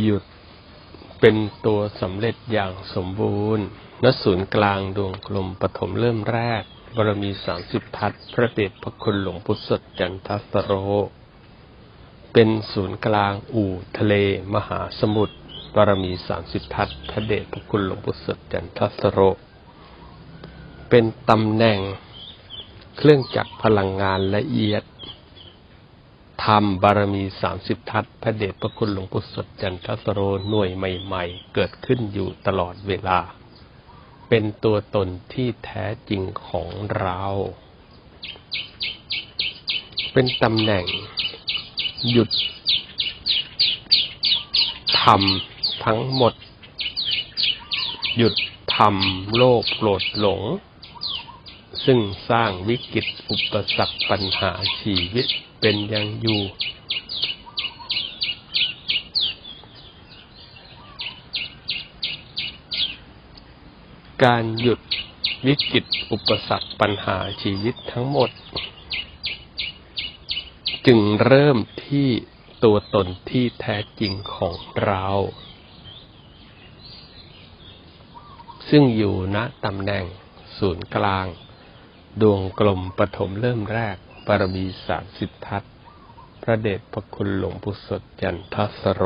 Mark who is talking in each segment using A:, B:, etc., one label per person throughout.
A: หยุดเป็นตัวสำเร็จอย่างสมบูรณ์ ณ ศูนย์กลางดวงกลมปฐมเริ่มแรกบารมีสามสิบทัศพระเดชพระคุณหลวงพุทธสดจันทัสโร เป็นศูนย์กลางอู่ทะเลมหาสมุทรบารมีสามสิบทัศพระเดชพระคุณหลวงพุทธสดจันทัสโร เป็นตำแหน่งเครื่องจักรพลังงานละเอียด ธรรมบารมีสามสิบทัศพระเดชพระคุณหลวงปู่สดจันทสโรหน่วยใหม่ ๆ เกิดขึ้นอยู่ตลอดเวลา เป็นตัวตนที่แท้จริงของเรา เป็นตำแหน่ง หยุดทำทั้งหมด หยุดทำโลภโกรธหลง ซึ่งสร้างวิกฤตอุปสรรคปัญหาชีวิตเป็นอยังอยู่ การหยุดวิกฤตอุปสรรคปัญหาชีวิตทั้งหมด จึงเริ่มที่ตัวตนที่แท้จริงของเรา ซึ่งอยู่ณตำแหน่งศูนย์กลาง ดวงกลมปฐมเริ่มแรกบารมีสามสิบทัศพระเดชพระคุณหลวงพุทธสดจันทสโร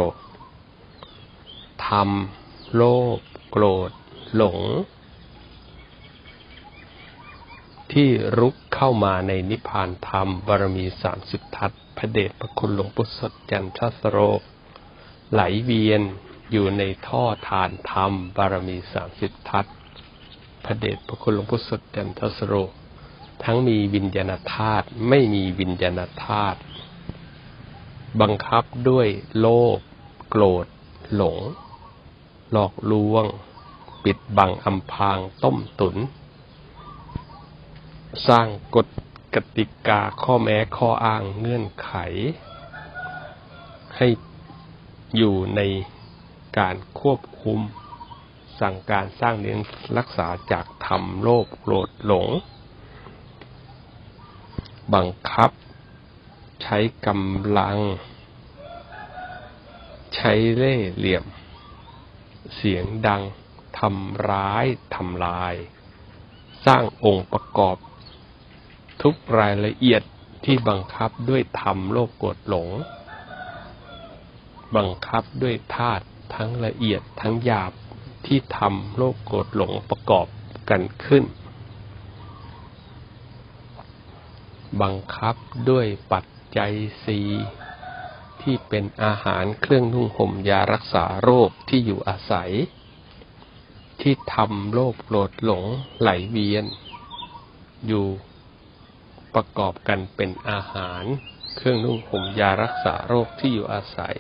A: ธรรม โลภโกรธ หลง ที่รุกเข้ามาในนิพพานธรรมบารมีสามสิบทัศพระเดชพระคุณหลวงพุทธสดจันทสโร ไหลเวียนอยู่ในท่อทานธรรมบารมีสามสิบทัศพระเดชพระคุณหลวงพุทธสดจันทสโร ทั้งมีวิญญาณธาตุไม่มีวิญญาณธาตุบังคับด้วยโลภโกรธ หลง หลอกลวง ปิดบังอำพรางต้มตุน สร้างกฎกติกาข้อแม้ข้ออ้างเงื่อนไข ให้อยู่ในการควบคุม สั่งการสร้างเลี้ยงรักษาจากธรรมโลภโกรธหลง บังคับ ใช้กำลัง ใช้เล่ห์เหลี่ยม เสียงดังทำร้ายทำลาย สร้างองค์ประกอบ ทุกรายละเอียดที่บังคับด้วยธรรมโลภโกรธหลง บังคับด้วยธาตุทั้งละเอียดทั้งหยาบที่ทำโลภโกรธหลงประกอบกันขึ้น บังคับด้วยปัจจัยสีที่เป็นอาหารเครื่องนุ่งห่มยารักษาโรคที่อยู่อาศัย ที่ทำโลภโกรธหลงไหลเวียน อยู่ประกอบกันเป็นอาหารเครื่องนุ่งห่มยารักษาโรคที่อยู่อาศัย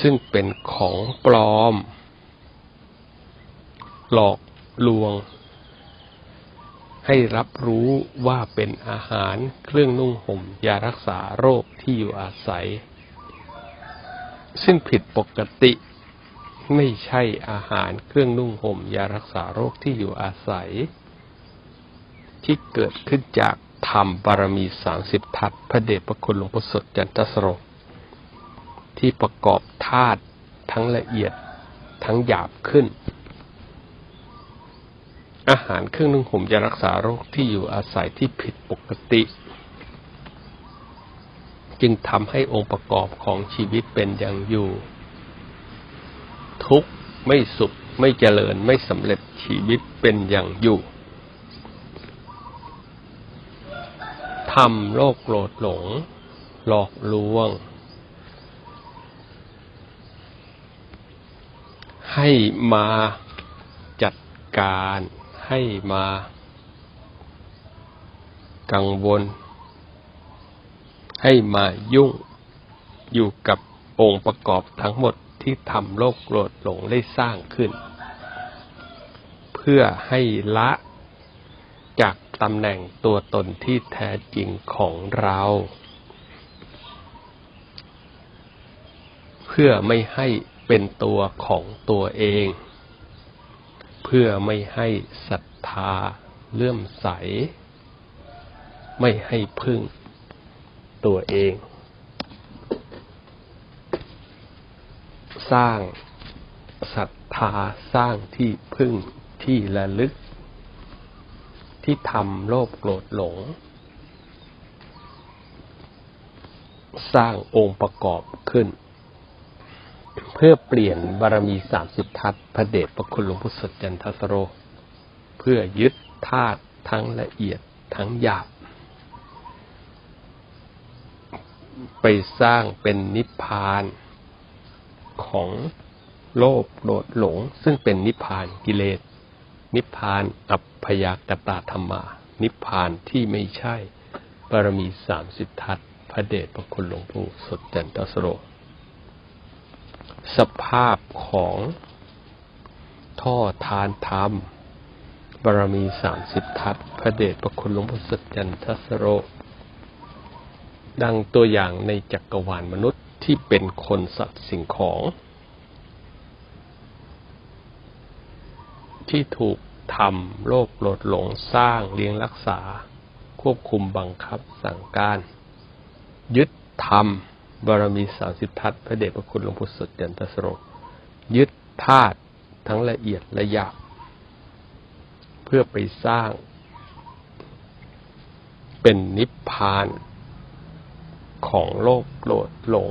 A: ซึ่งเป็นของปลอม หลอกลวง ให้รับรู้ว่าเป็นอาหารเครื่องนุ่งห่มยารักษาโรคที่อยู่อาศัย ซึ่งผิดปกติไม่ใช่อาหารเครื่องนุ่งห่มยารักษาโรคที่อยู่อาศัย ที่เกิดขึ้นจากธรรมบารมีสามสิบทัศพระเดชพระคุณหลวงพ่อสดจันทสโรที่ประกอบธาตุทั้งละเอียดทั้งหยาบขึ้น อาหารเครื่องนุ่งห่มยารักษาโรคที่อยู่อาศัยที่ผิดปกติ จึงทำให้องค์ประกอบของชีวิตเป็นอย่างอยู่ ทุกข์ไม่สุขไม่เจริญไม่สำเร็จชีวิตเป็นอย่างอยู่ทำโลกโกรธหลง หลอกลวง ให้มาจัดการ ให้มา กังวล ให้มายุ่งอยู่กับองค์ประกอบทั้งหมดที่ทำโลกโกรธหลงได้สร้างขึ้น เพื่อให้ละจากตำแหน่งตัวตนที่แท้จริงของเรา เพื่อไม่ให้เป็นตัวของตัวเอง พื่อไม่ให้ศรัทธาเลื่อมใส ไม่ให้พึ่งตัวเอง สร้างศรัทธาสร้างที่พึ่งที่ระลึก ที่ทำโลภโกรธหลง สร้างองค์ประกอบขึ้น พื่อเปลี่ยนบารมีสามสิบทัศพระเดชพระคุณหลวงพุทธสดจันทสโร เพื่อยึดธาตุทั้งละเอียดทั้งหยาบ ไปสร้างเป็นนิพพานของโลภโกรหลง ซึ่งเป็นนิพพานกิเลส นิพพานอัพพยากตาธรรมา นิพพานที่ไม่ใช่บารมีสามสิบทัศพระเดชพระคุณหลวงปู่สดจันทสโร สภาพของท่อทานธรรม บารมีสามสิบทัศพระเดชพระคุณหลวงปู่สดจันทสโร ดังตัวอย่างในจักรวาลมนุษย์ที่เป็นคนสัตว์สิ่งของ ที่ถูกทำโลภโกรธหลงสร้างเลี้ยงรักษา ควบคุมบังคับสั่งการ ยึดธรรม บารมีสามสิบทัศพระเดชพระคุณหลวงพุทธสดจันทสโรยึดธาตุทั้งละเอียดและหยาบเพื่อไปสร้าง เป็นนิพพานของโลกโกรธหลง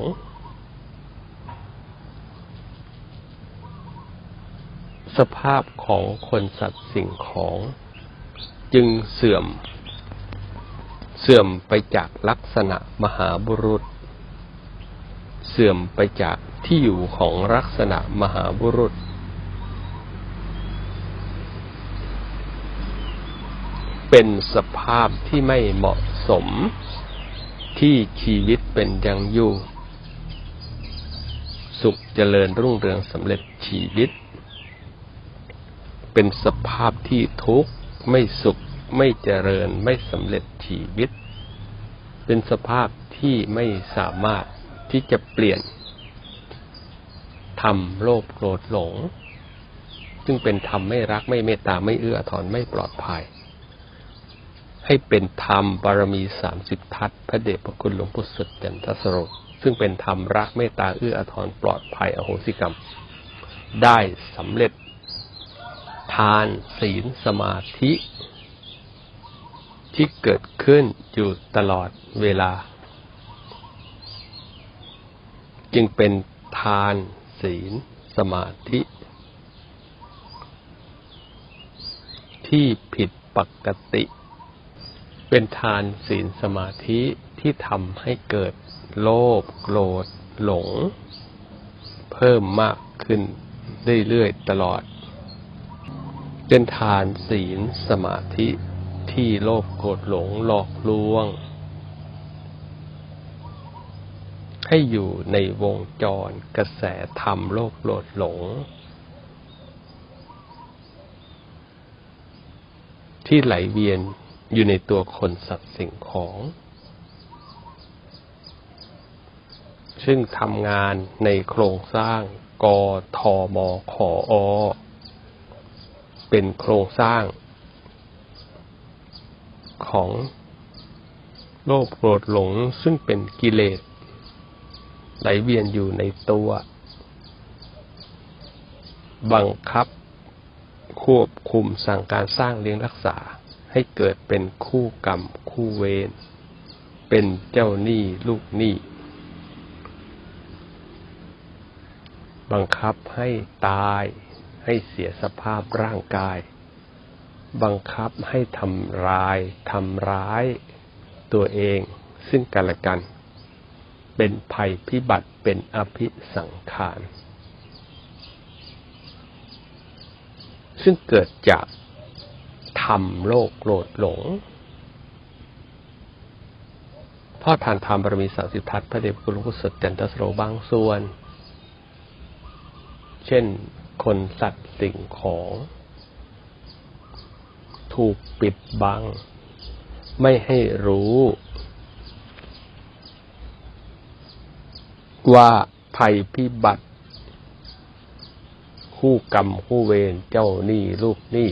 A: สภาพของคนสัตว์สิ่งของ จึงเสื่อม เสื่อมไปจากลักษณะมหาบุรุษ เสื่อมไปจากที่อยู่ของลักษณะมหาบุรุษ เป็นสภาพที่ไม่เหมาะสมที่ชีวิตเป็นยังอยู่ สุขเจริญรุ่งเรืองสำเร็จชีวิต เป็นสภาพที่ทุกข์ไม่สุขไม่เจริญไม่สำเร็จชีวิต เป็นสภาพที่ไม่สามารถ ที่จะเปลี่ยนทำโลภโกรธหลง ซึ่งเป็นธรรมไม่รักไม่เมตตาไม่เอื้อถอาทรไม่ปลอดภัย ให้เป็นธรรมบารมีสามสิบทัศพระเดชพระคุณหลวงพุทธสดจันทสโรซึ่งเป็นธรรมรักเมตตาเอื้ออาทรปลอดภัยอโหสิกรรม ได้สำเร็จ ทานศีลสมาธิ ที่เกิดขึ้นอยู่ตลอดเวลา จึงเป็นทานศีล สมาธิ ที่ผิดปกติ เป็นทานศีลสมาธิที่ทำให้เกิดโลภโกรธ หลง เพิ่มมากขึ้นเรื่อยๆตลอด เป็นทานศีลสมาธิที่โลภโกรธหลงหลอกลวง ให้อยู่ในวงจรกระแสธรรมโลภโกรธหลง ที่ไหลเวียนอยู่ในตัวคนสัตว์สิ่งของ ซึ่งทำงานในโครงสร้างกทมขออเป็นโครงสร้างของโลภโกรธหลงซึ่งเป็นกิเลส ไหลเวียนอยู่ในตัว บังคับ ควบคุมสั่งการสร้างเลี้ยงรักษา ให้เกิดเป็นคู่กรรม คู่เวรเป็นเจ้าหนี้ลูกหนี้บังคับให้ตายให้เสียสภาพร่างกาย บังคับให้ทำร้ายทำร้ายตัวเองซึ่งกันและกัน เป็นภัยพิบัติเป็นอภิสังขาร ซึ่งเกิดจากทำโลกโกรธหลงพ่อทานธรรมบารมีสามสิบทัศพระเดชพระคุณหลวงพุทธสดจันทสโรบางส่วน เช่นคนสัตว์สิ่งของ ถูกปิดบัง ไม่ให้รู้ ว่าภัยพิบัติ คู่กรรมคู่เวรเจ้าหนี้ลูกหนี้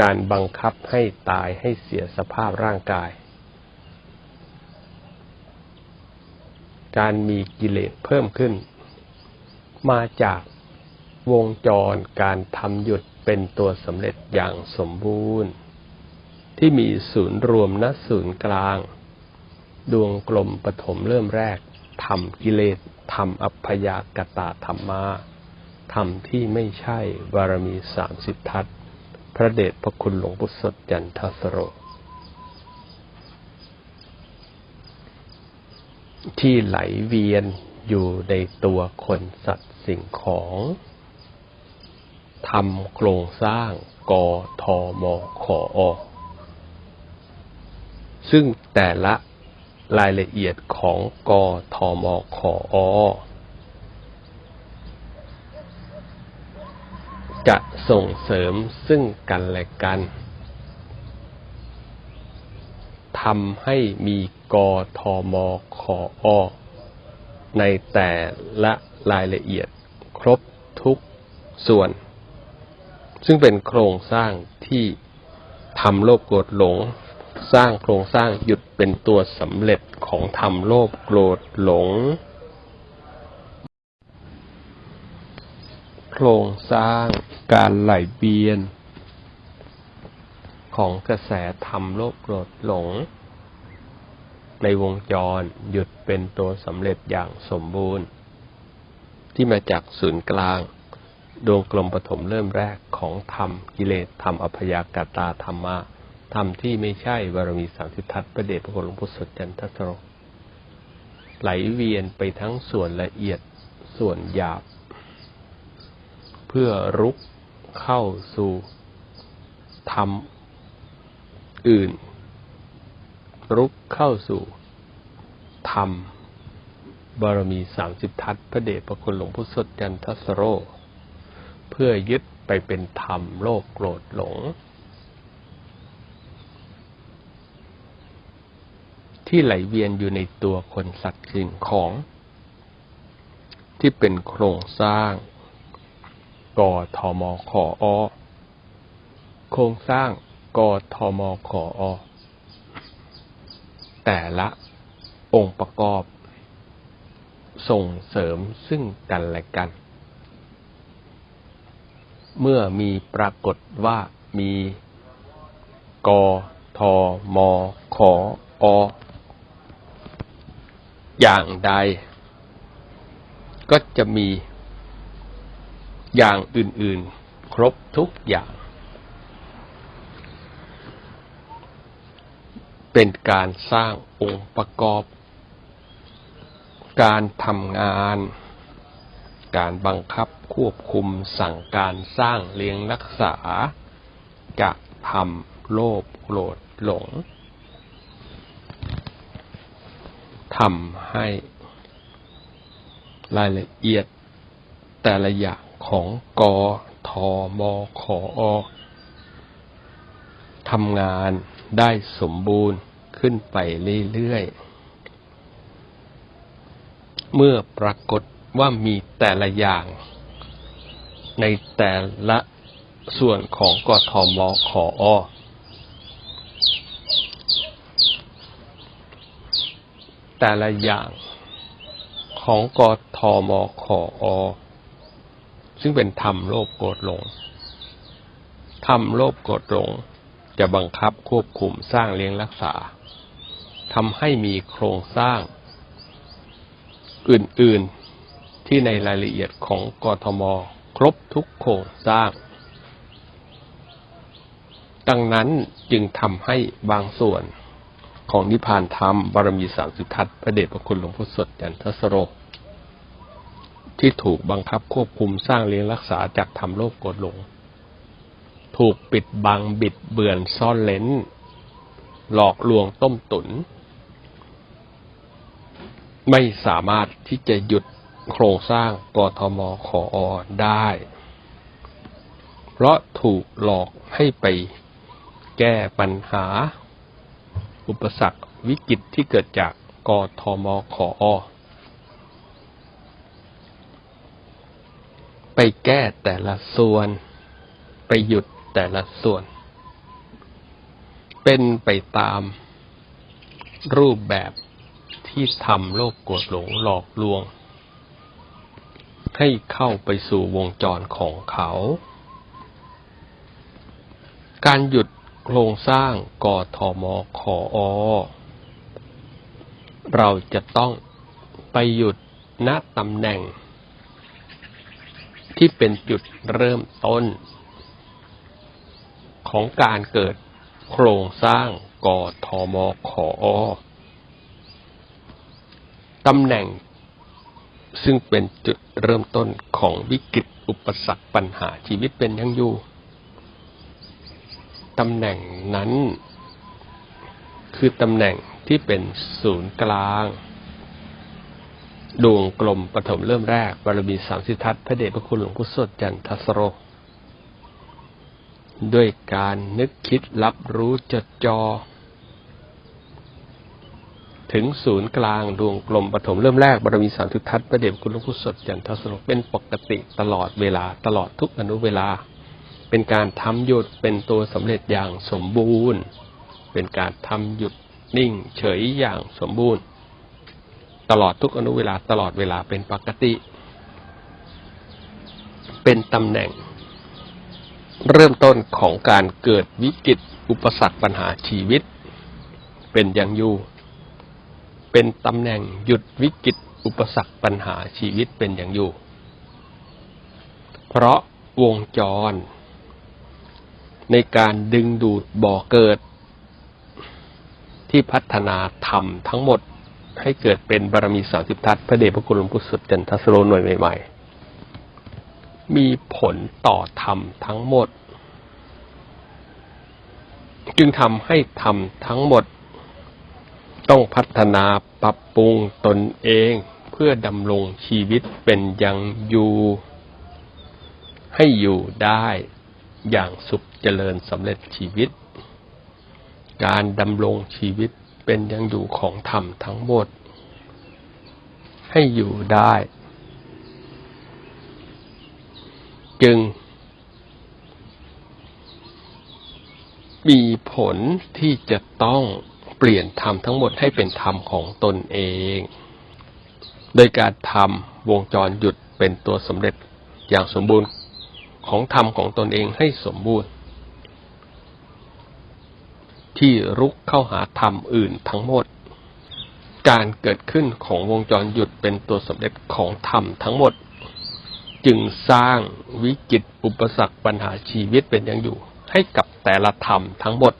A: การบังคับให้ตายให้เสียสภาพร่างกาย การมีกิเลสเพิ่มขึ้น มาจากวงจรการทำหยุดเป็นตัวสำเร็จอย่างสมบูรณ์ ที่มีศูนย์รวมณศูนย์กลาง ดวงกลมปฐมเริ่มแรกทำกิเลสทำอัพยากตาธรรมาทำที่ไม่ใช่บารมีสามสิบทัศน์พระเดชพระคุณหลวงปู่สดจันทสโร ที่ไหลเวียนอยู่ในตัวคนสัตว์สิ่งของทำโครงสร้างกทมขออซึ่งแต่ละ รายละเอียดของกทมขออจะส่งเสริมซึ่งกันและกันทำให้มีกทมขออในแต่ละรายละเอียดครบทุกส่วน ซึ่งเป็นโครงสร้างที่ทำโลภโกรธหลง สร้างโครงสร้างหยุดเป็นตัวสำเร็จของทำโลภโกรธหลง โครงสร้างการไหลเวียน ของกระแสธรรมโลภโกรธหลง ในวงจรหยุดเป็นตัวสำเร็จอย่างสมบูรณ์ ที่มาจากศูนย์กลางดวงกลมปฐมเริ่มแรกของธรรมกิเลสธรรมอัพยากตาธรรมะ ธรรมที่ไม่ใช่บารมีสามสิบทัศน์พระเดชพระคุณหลวงพุทธสดจันทสโรไหลเวียนไปทั้งส่วนละเอียดส่วนหยาบ เพื่อรุกเข้าสู่ธรรมอื่น รุกเข้าสู่ธรรมบารมีสามสิบทัศน์พระเดชพระคุณหลวงพุทธสดจันทสโร เพื่อยึดไปเป็นธรรมโลกโกรธหลง ที่ไหลเวียนอยู่ในตัวคนสัตว์สิ่งของ ที่เป็นโครงสร้างกทมขออโครงสร้างกทมขออแต่ละองค์ประกอบ ส่งเสริมซึ่งกันและกัน เมื่อมีปรากฏว่ามีกทมขออ อย่างใด ก็จะมีอย่างอื่น ๆ ครบทุกอย่าง เป็นการสร้างองค์ประกอบ การทำงาน การบังคับควบคุมสั่งการสร้างเลี้ยงรักษา จะทำโลภโกรธหลง ทำให้รายละเอียดแต่ละอย่างของกทมขออทำงานได้สมบูรณ์ขึ้นไปเรื่อยๆ เมื่อปรากฏว่ามีแต่ละอย่าง ในแต่ละส่วนของกทมขออ แต่ละอย่างของกทมขออ ซึ่งเป็นธรรมโลภโกรธหลง ธรรมโลภโกรธหลงจะบังคับควบคุมสร้างเลี้ยงรักษาทำให้มีโครงสร้าง อื่น ๆ ที่ในรายละเอียดของกทม ครบทุกโครงสร้าง ดังนั้นจึงทำให้บางส่วน ของนิพพานธรรมบารมีสามสิบทัศพระเดชพระคุณหลวงพุทธสดจันทสโรที่ถูกบังคับควบคุมสร้างเลี้ยงรักษาจากธรรมโลภโกรธหลง ถูกปิดบังบิดเบือนซ่อนเลนหลอกลวงต้มตุน ไม่สามารถที่จะหยุดโครงสร้างกทมขออได้ เพราะถูกหลอกให้ไปแก้ปัญหา อุปสรรควิกฤตที่เกิดจากกทมขออไปแก้แต่ละส่วน ไปหยุดแต่ละส่วน เป็นไปตามรูปแบบที่ทำโลกกรธหลงหลอกลวง ให้เข้าไปสู่วงจรของเขา การหยุด โครงสร้างกทมขออเราจะต้องไปหยุดณตำแหน่ง ที่เป็นจุดเริ่มต้น ของการเกิดโครงสร้างกทมขออตำแหน่งซึ่งเป็นจุดเริ่มต้นของวิกฤตอุปสรรคปัญหาชีวิตเป็นยังอยู่ ตำแหน่งนั้น คือตำแหน่งที่เป็นศูนย์กลางดวงกลมปฐมเริ่มแรกบารมีสามสิทธัตถ์พระเดชพระคุณหลวงพุทธสดจันทสโร ด้วยการนึกคิดรับรู้จดจอ ถึงศูนย์กลางดวงกลมปฐมเริ่มแรกบารมีสามสิทธัตถ์พระเดชพระคุณหลวงพุทธสดจันทสโรเป็นปกติตลอดเวลาตลอดทุกอนุเวลา เป็นการทำหยุดเป็นตัวสำเร็จอย่างสมบูรณ์ เป็นการทำหยุดนิ่งเฉยอย่างสมบูรณ์ ตลอดทุกอนุเวลาตลอดเวลาเป็นปกติ เป็นตำแหน่ง เริ่มต้นของการเกิดวิกฤตอุปสรรคปัญหาชีวิต เป็นอย่างอยู่ เป็นตำแหน่งหยุดวิกฤตอุปสรรคปัญหาชีวิตเป็นอย่างอยู่ เพราะวงจร ในการดึงดูดบ่อเกิด ที่พัฒนาธรรมทั้งหมดให้เกิดเป็นบารมีสามสิบทัศพระเดชพระคุณหลวงพุทธสุดจันทสโรหน่วยใหม่ ๆ มีผลต่อธรรมทั้งหมด จึงทำให้ธรรมทั้งหมด ต้องพัฒนาปรับปรุงตนเองเพื่อดำรงชีวิตเป็นยังอยู่ ให้อยู่ได้ อย่างสุขเจริญสำเร็จชีวิต การดำรงชีวิตเป็นยังอยู่ของธรรมทั้งหมด ให้อยู่ได้ จึง มีผลที่จะต้องเปลี่ยนธรรมทั้งหมดให้เป็นธรรมของตนเอง โดยการทำวงจรหยุดเป็นตัวสำเร็จอย่างสมบูรณ์ ของธรรมของตนเองให้สมบูรณ์ ที่รุกเข้าหาธรรมอื่นทั้งหมด การเกิดขึ้นของวงจรหยุดเป็นตัวสำเร็จของธรรมทั้งหมด จึงสร้างวิกฤตอุปสรรคปัญหาชีวิตเป็นอย่างอยู่ ให้กับแต่ละธรรมทั้งหมด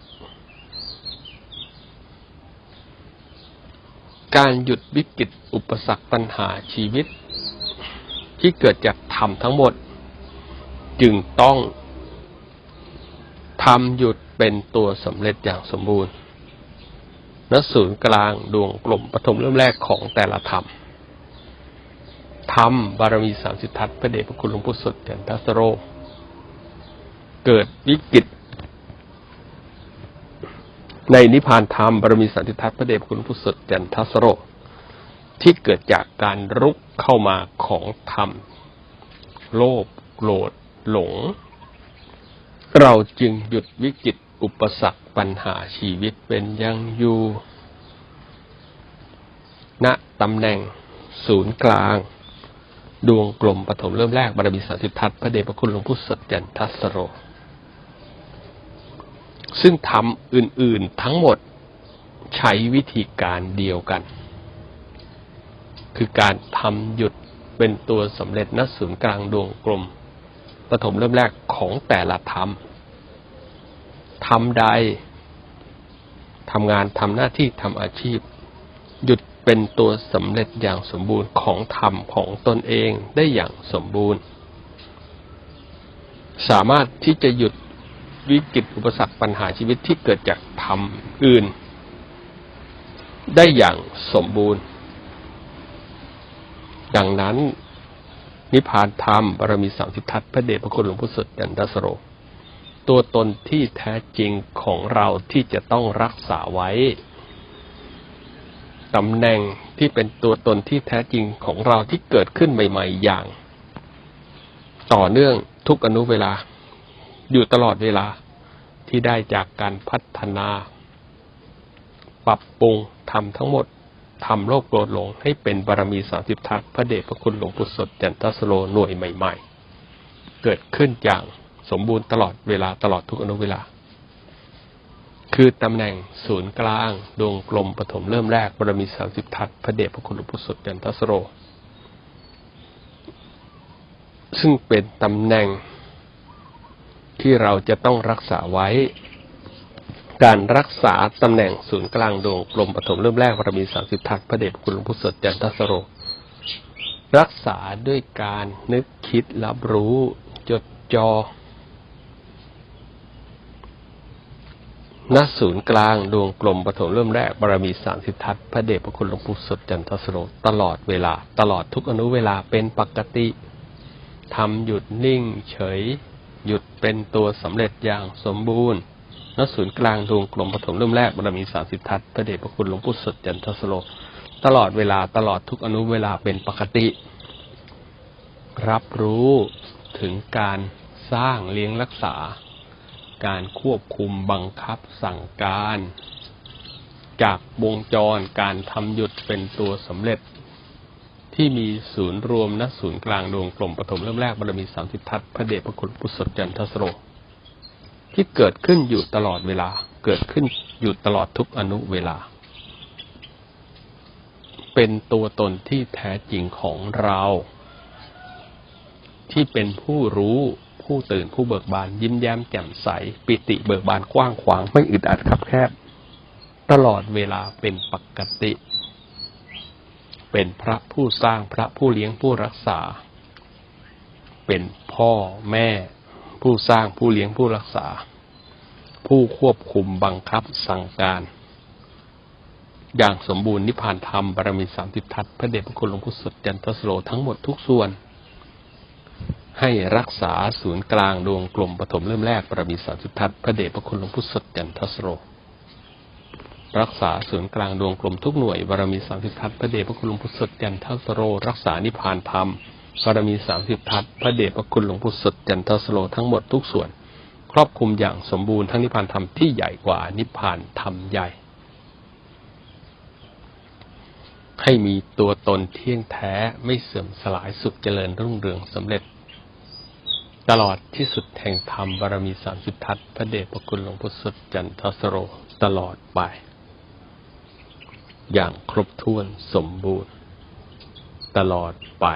A: การหยุดวิกฤตอุปสรรคปัญหาชีวิต ที่เกิดจากธรรมทั้งหมด จึงต้องทำหยุดเป็นตัวสำเร็จอย่างสมบูรณ์ณศูนย์กลางดวงกลมปฐมเริ่มแรกของแต่ละธรรม ธรรมบารมีสามสิทธัตถ์พระเดชพระคุณหลวงพุทธสดจันทัสโร เกิดวิกฤตในนิพพานธรรมบารมีสันติทัศน์พระเดชพระคุณหลวงพุทธสดจันทสโรที่เกิดจากการรุกเข้ามาของธรรม โลภโกรธ หลง เราจึงหยุดวิกฤตอุปสรรคปัญหาชีวิตเป็นยังอยู่ณตำแหน่งศูนย์กลาง ดวงกลมปฐมเริ่มแรกบารมีสาสิทัศน์พระเดชพระคุณหลวงพุทธสดจันทัสโร ซึ่งทำอื่น ๆ ทั้งหมดใช้วิธีการเดียวกัน คือการทำหยุดเป็นตัวสำเร็จณศูนย์กลางดวงกลม ปฐมเริ่มแรกของแต่ละธรรมทำใดทำงานทำหน้าที่ทำอาชีพ หยุดเป็นตัวสำเร็จอย่างสมบูรณ์ของธรรมของตนเองได้อย่างสมบูรณ์ สามารถที่จะหยุดวิกฤตอุปสรรคปัญหาชีวิตที่เกิดจากธรรมอื่น ได้อย่างสมบูรณ์ ดังนั้น นิพพานธรรมบารมีสามสิทธัตถ์พระเดชพระคุณหลวงพุทธสดยันทสโร ตัวตนที่แท้จริงของเราที่จะต้องรักษาไว้ตำแหน่งที่เป็นตัวตนที่แท้จริงของเราที่เกิดขึ้นใหม่ ๆ อย่าง ต่อเนื่องทุกอนุเวลา อยู่ตลอดเวลาที่ได้จากการพัฒนา ปรับปรุงทำทั้งหมด ทำโลกโกรธหลงให้เป็นบารมีสามสิบทัศน์พระเดชพระคุณหลวงปู่สดจันทสโลหน่วยใหม่ ๆ เกิดขึ้นอย่างสมบูรณ์ตลอดเวลาตลอดทุกอนุเวลา คือตำแหน่งศูนย์กลางดวงกลมปฐมเริ่มแรกบารมีสามสิบทัศน์พระเดชพระคุณหลวงปู่สดจันทสโลซึ่งเป็นตำแหน่งที่เราจะต้องรักษาไว้ การรักษาตำแหน่งศูนย์กลางดวงกลมปฐมเริ่มแรกบารมีสามสิบทัศน์พระเดชคุณหลวงพุทธสดจันทสโร รักษาด้วยการนึกคิดรับรู้จดจอณศูนย์กลางดวงกลมปฐมเริ่มแรกบารมีสามสิบทัศน์พระเดชพระคุณหลวงปู่สดจันทสโรตลอดเวลา ตลอดทุกอนุเวลาเป็นปกติทำหยุดนิ่งเฉย หยุดเป็นตัวสำเร็จอย่างสมบูรณ์ ณศูนย์กลางดวงกลมปฐมเริ่มแรกบารมีสามสิบทัศน์พระเดชพระคุณหลวงปู่สดจันทสโลตลอดเวลาตลอดทุกอนุเวลาเป็นปกติ รับรู้ถึงการสร้างเลี้ยงรักษา การควบคุมบังคับสั่งการ จากวงจรการทำหยุดเป็นตัวสำเร็จ ที่มีศูนย์รวมณศูนย์กลางดวงกลมปฐมเริ่มแรกบารมีสามสิบทัศน์พระเดชพระคุณพุทธสดจันทสโร ที่เกิดขึ้นอยู่ตลอดเวลา เกิดขึ้นอยู่ตลอดทุกอนุเวลา เป็นตัวตนที่แท้จริงของเรา ที่เป็นผู้รู้ผู้ตื่นผู้เบิกบาน ยิ้มแย้มแจ่มใส ปิติเบิกบานกว้างขวางไม่อึดอัดคับแคบ ตลอดเวลาเป็นปกติ เป็นพระผู้สร้างพระผู้เลี้ยงผู้รักษา เป็นพ่อแม่ ผู้สร้างผู้เลี้ยงผู้รักษา ผู้ควบคุมบังคับสั่งการ อย่างสมบูรณ์นิพพานธรรมบารมีสามสิบทัศน์พระเดชพระคุณหลวงพุทธสดจันทสโลทั้งหมดทุกส่วน ให้รักษาศูนย์กลางดวงกลมปฐมเริ่มแรกบารมีสามสิบทัศน์พระเดชพระคุณหลวงพุทธสดจันทสโลรักษาศูนย์กลางดวงกลมทุกหน่วยบารมีสามสิบทัศน์พระเดชพระคุณหลวงพุทธสดจันทสโรรักษานิพพานธรรม บารมีสามสิบทัศพระเดชพระคุณหลวงพุทธสดจันทสโรทั้งหมดทุกส่วน ครอบคลุมอย่างสมบูรณ์ทั้งนิพพานธรรมที่ใหญ่กว่านิพพานธรรมใหญ่ ให้มีตัวตนเที่ยงแท้ไม่เสื่อมสลายสุขเจริญรุ่งเรืองสำเร็จ ตลอดที่สุดแห่งธรรมบารมีสามสิบทัศพระเดชพระคุณหลวงพุทธสดจันทสโรตลอดไป อย่างครบถ้วนสมบูรณ์ ตลอดไป